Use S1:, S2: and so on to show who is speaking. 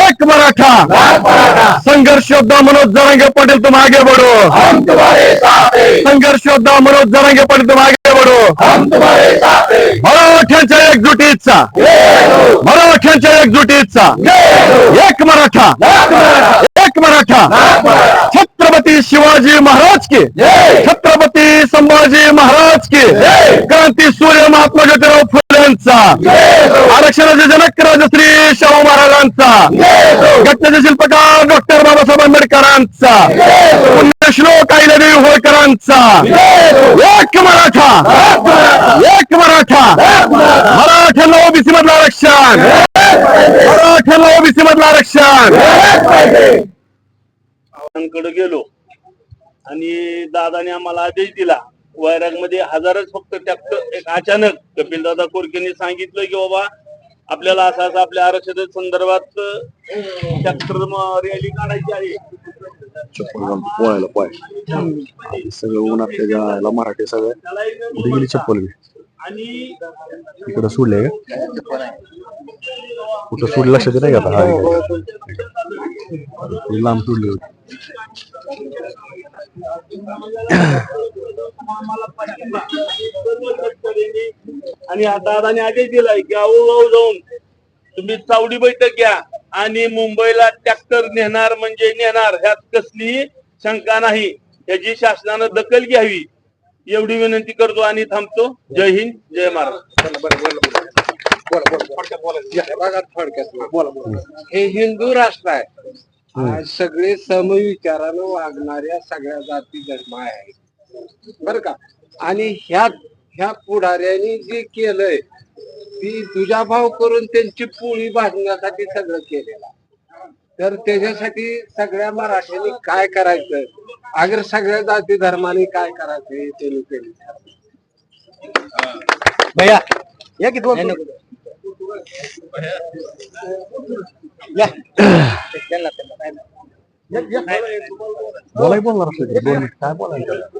S1: एक मराठा. संघर्ष योद्धा मनोज जरांगे पाटील तुम आगे बढ़ो. संघर्ष योद्धा मनोज जरांगे पाटील तुम आगे बढ़ो. मराठ्यांच्या एकजुटीचा. मराठ्यांच्या एकजुटीचा. एक मराठा. एक मराठा. छत्रपती शिवाजी महाराज की. छत्रपती संभाजी महाराज की. क्रांती सूर्य महात्मा ज्योतिराव फुलेंचा आरक्षणाचे जनक राजश्री शाहू घटनेचे शिल्पकार डॉक्टर बाबासाहेब आंबेडकरांचा. पुण्यश्लोक आईलादेवी होळकरांचा. एक मराठा. एक मराठा. मराठ्यांना ओबीसी मधलं आरक्षण. मराठ्यांना ओबीसी मधलं आरक्षण.
S2: कडे गेलो आणि दादाने आम्हाला आदेश दिला. वैरागमध्ये हजारच फक्त त्यात एक अचानक कपिल दादा कोरकेने सांगितलं की बाबा आपल्याला असं असं आपल्या आरक्षण संदर्भात रॅली काढायची आहे.
S1: पोहाय सगळं त्याच्या याला मराठी सगळं कुठे गेली चप्पल
S2: आणि
S1: इकडं सोडले का? कुठं सोडलं लक्षात नाही का आता? हा इकडे. लांब सोडली होती
S2: आणि आता दादाने आदेश दिलाय की आऊ जाऊन तुम्ही चावडी बैठक घ्या. आणि मुंबईला ट्रॅक्टर नेणार म्हणजे नेणार ह्यात कसलीही शंका नाही. याची शासनानं दखल घ्यावी. एवढी विनंती करतो आणि थांबतो. जय हिंद जय महाराष्ट्र.
S3: हे हिंदू राष्ट्र आहे. आज सगळे समविचारानं वागणाऱ्या सगळ्या जाती धर्म आहे बर का? आणि ह्या ह्या पुढाऱ्यांनी जे केलंय ती तुझा भाव करून त्यांची पोळी भाजण्यासाठी सगळं केलेलं. तर त्याच्यासाठी सगळ्या मराठ्यांनी काय करायचं? अगर सगळ्या जाती धर्माने काय करायचं हे त्यांनी केलं.
S1: भैया या दोन बोलाय बोलणार काय बोलायचं?